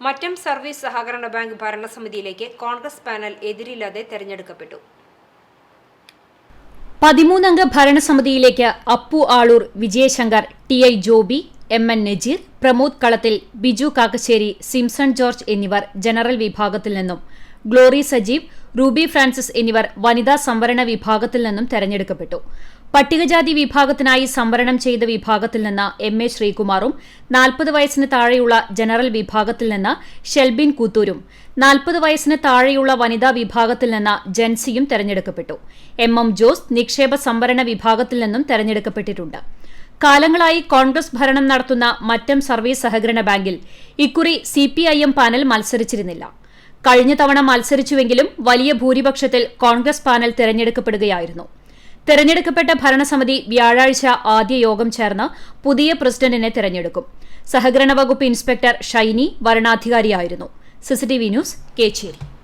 Mattam service സഹകരണ bank ഭരണസമിതിയിലേക്ക് Congress panel എതിരില്ലാതെ തെരഞ്ഞെടുക്കപ്പെട്ടു. പതിമൂന്നംഗ ഭരണസമിതിയിലേക്ക് Appu Alur Vijayashankar T I Joby M N Najeer Pramod Kalathil Biju Kakkassery Simson George എന്നിവർ ജനറൽ വിഭാഗത്തിൽ നിന്നും ഗ്ലോറി സജീവ് റൂബി ഫ്രാൻസിസ് എന്നിവർ വനിതാ സംവരണ വിഭാഗത്തിൽ നിന്നും തെരഞ്ഞെടുക്കപ്പെട്ടു. പട്ടികജാതി വിഭാഗത്തിനായി സംവരണം ചെയ്ത വിഭാഗത്തിൽ നിന്ന് എം എ ശ്രീകുമാറും നാൽപ്പത് വയസ്സിന് താഴെയുള്ള ജനറൽ വിഭാഗത്തിൽ നിന്ന് ഷെൽബിൻ കൂത്തൂരും നാൽപ്പത് വയസ്സിന് താഴെയുള്ള വനിതാ വിഭാഗത്തിൽ നിന്ന് ജൻസിയും തെരഞ്ഞെടുക്കപ്പെട്ടു. എം എം ജോസ് നിക്ഷേപ സംവരണ വിഭാഗത്തിൽ നിന്നും തെരഞ്ഞെടുക്കപ്പെട്ടിട്ടുണ്ട്. കാലങ്ങളായി കോൺഗ്രസ് ഭരണം നടത്തുന്ന മറ്റം സർവീസ് സഹകരണ ബാങ്കിൽ ഇക്കുറി C P I M panel മത്സരിച്ചിരുന്നില്ല. കഴിഞ്ഞ തവണ മത്സരിച്ചുവെങ്കിലും വലിയ ഭൂരിപക്ഷത്തിൽ കോൺഗ്രസ് പാനൽ തെരഞ്ഞെടുക്കപ്പെടുകയായിരുന്നു. തെരഞ്ഞെടുക്കപ്പെട്ട ഭരണസമിതി വ്യാഴാഴ്ച ആദ്യ യോഗം ചേർന്ന് പുതിയ പ്രസിഡന്റിനെ തെരഞ്ഞെടുക്കും. സഹകരണ വകുപ്പ് inspector Shiny വരണാധികാരിയായിരുന്നു. CCTV news Kecheri.